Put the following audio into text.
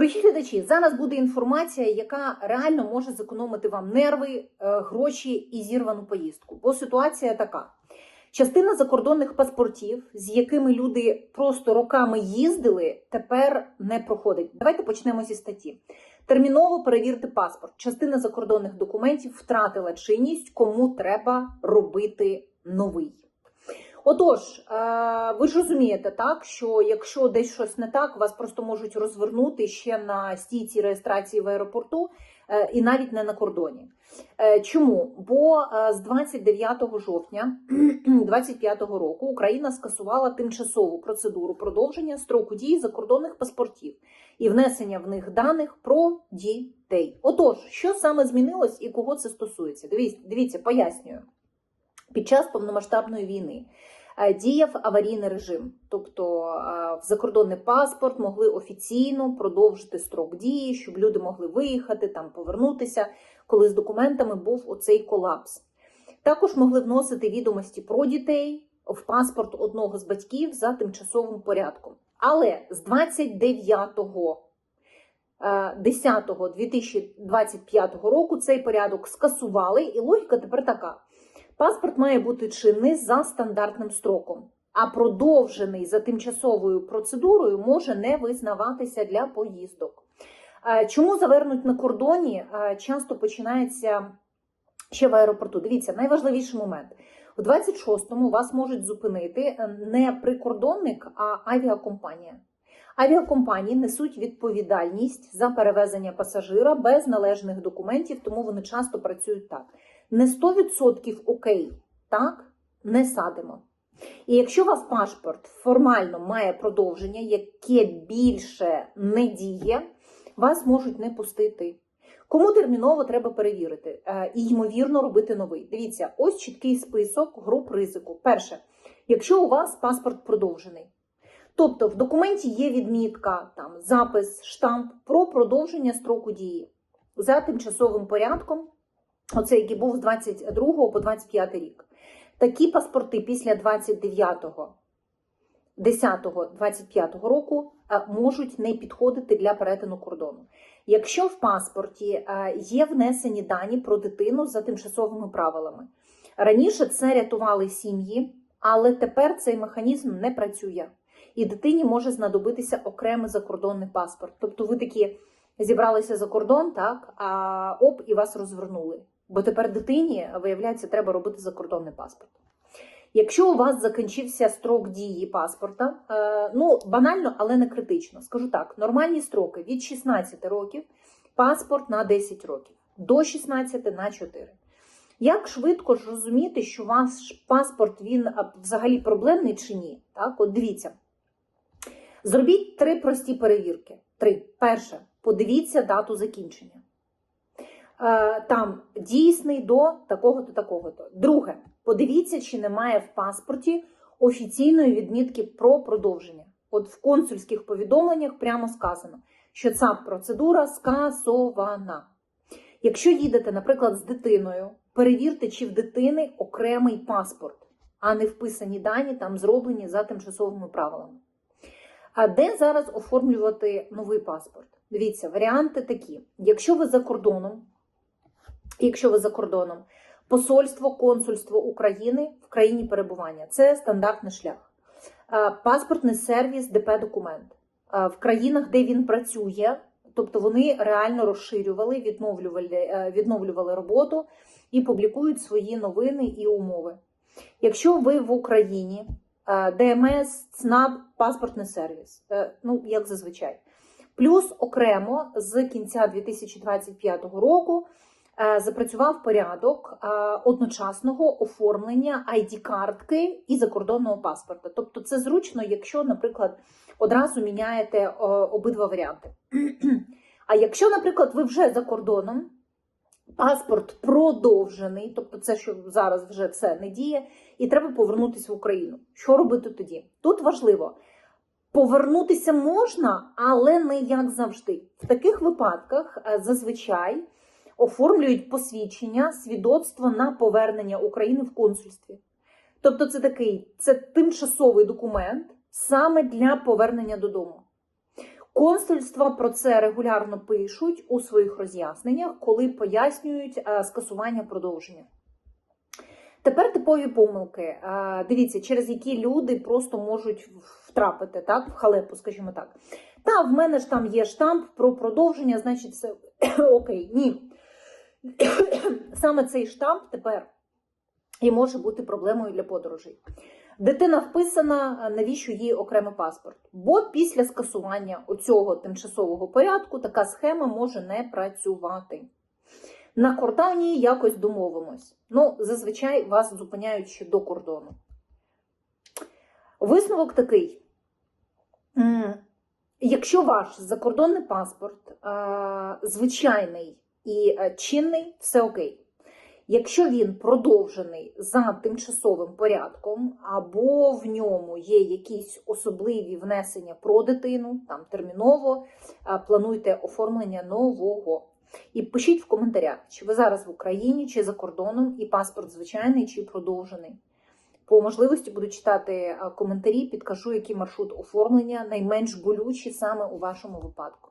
Дорогі глядачі, зараз буде інформація, яка реально може зекономити вам нерви, е, гроші і зірвану поїздку. Бо ситуація така: частина закордонних паспортів, з якими люди просто роками їздили, тепер не проходить. Давайте почнемо зі статті. Терміново перевірте паспорт. Частина закордонних документів втратила чинність, кому треба робити новий. Отож, е, ви ж розумієте, так, що якщо десь щось не так, вас просто можуть розвернути ще на стійці реєстрації в аеропорту е, і навіть не на кордоні. Е, Чому? Бо з 29 жовтня 2025 року Україна скасувала тимчасову процедуру продовження строку дії закордонних паспортів і внесення в них даних про дітей. Отож, що саме змінилось і кого це стосується? Дивіться, дивіться, пояснюю. Під час повномасштабної війни е, діяв аварійний режим, тобто е, в закордонний паспорт могли офіційно продовжити строк дії, щоб люди могли виїхати, там повернутися, коли з документами був оцей колапс. Також могли вносити відомості про дітей в паспорт одного з батьків за тимчасовим порядком. Але з 29 10.2025 року цей порядок скасували, і логіка тепер така: паспорт має бути чинний за стандартним строком, а продовжений за тимчасовою процедурою може не визнаватися для поїздок. Е, Чому завернуть на кордоні? Е, Часто починається ще в аеропорту. Дивіться, найважливіший момент. У 26-му вас можуть зупинити е, не прикордонник, а авіакомпанія. Авіакомпанії несуть відповідальність за перевезення пасажира без належних документів, тому вони часто працюють так. Не 100% окей, так не садимо. І якщо у вас паспорт формально має продовження, яке більше не діє, вас можуть не пустити. Кому терміново треба перевірити е, і ймовірно робити новий. Дивіться, ось чіткий список груп ризику. Перше, якщо у вас паспорт продовжений. Тобто в документі є відмітка, там запис, штамп про продовження строку дії за тимчасовим порядком, оце який був з 22 по 25 рік. Такі паспорти після 29 10-25 року е, можуть не підходити для перетину кордону. Якщо в паспорті е, є внесені дані про дитину за тимчасовими правилами, раніше це рятували сім'ї, але тепер цей механізм не працює і дитині може знадобитися окремий закордонний паспорт. Тобто ви такі зібралися за кордон, так, а оп, і вас розвернули. Бо тепер дитині, виявляється, треба робити закордонний паспорт. Якщо у вас закінчився строк дії паспорта, е, ну банально, але не критично. Скажу так: нормальні строки від 16 років, паспорт на 10 років, до 16 на 4. Як швидко ж розуміти, що ваш паспорт він взагалі проблемний чи ні? Так, от дивіться. Зробіть три прості перевірки. Три. Перше, подивіться дату закінчення. Е, Там дійсний до такого-то, такого-то. Друге, подивіться, чи немає в паспорті офіційної відмітки про продовження. От в консульських повідомленнях прямо сказано, що ця процедура скасована. Якщо їдете, наприклад, з дитиною, перевірте, чи в дитини окремий паспорт, а не вписані дані там зроблені за тимчасовими правилами. А де зараз оформлювати новий паспорт? Дивіться, варіанти такі: якщо ви за кордоном, якщо ви за кордоном, посольство, консульство України в країні перебування це стандартний шлях. Паспортний сервіс, ДП-документ. В країнах, де він працює, тобто вони реально розширювали, відновлювали, е, відновлювали роботу і публікують свої новини і умови. Якщо ви в Україні, е, ДМС, ЦНАП, паспортний сервіс, е, ну як зазвичай. Плюс окремо з кінця 2025 року е, запрацював порядок е, одночасного оформлення ID-картки і закордонного паспорта. Тобто, це зручно, якщо, наприклад, одразу міняєте е, обидва варіанти. А якщо, наприклад, ви вже за кордоном, паспорт продовжений, тобто це, що зараз вже все не діє, і треба повернутися в Україну. Що робити тоді? Тут важливо. Повернутися можна, але не як завжди. В таких випадках е, зазвичай оформлюють посвідчення, свідоцтво на повернення України в консульстві. Тобто, це такий це тимчасовий документ саме для повернення додому. Консульства про це регулярно пишуть у своїх роз'ясненнях, коли пояснюють е, скасування продовження. Тепер типові помилки. Е, Дивіться, через які люди просто можуть втрапити так, в халепу, скажімо так. Та, в мене ж там є штамп про продовження, значить, все окей. Ні. Саме цей штамп тепер і може бути проблемою для подорожей. Дитина вписана, навіщо їй окремий паспорт? Бо після скасування оцього тимчасового порядку така схема може не працювати. На кордоні якось домовимось. Ну, зазвичай вас зупиняють ще до кордону. Висновок такий: якщо ваш закордонний паспорт звичайний і е, чинний, все окей. Якщо він продовжений за тимчасовим порядком, або в ньому є якісь особливі внесення про дитину, там терміново плануйте оформлення нового. І пишіть в коментарях, чи ви зараз в Україні, чи за кордоном, і паспорт звичайний, чи продовжений. По можливості буду читати коментарі, підкажу, який маршрут оформлення найменш болючий саме у вашому випадку.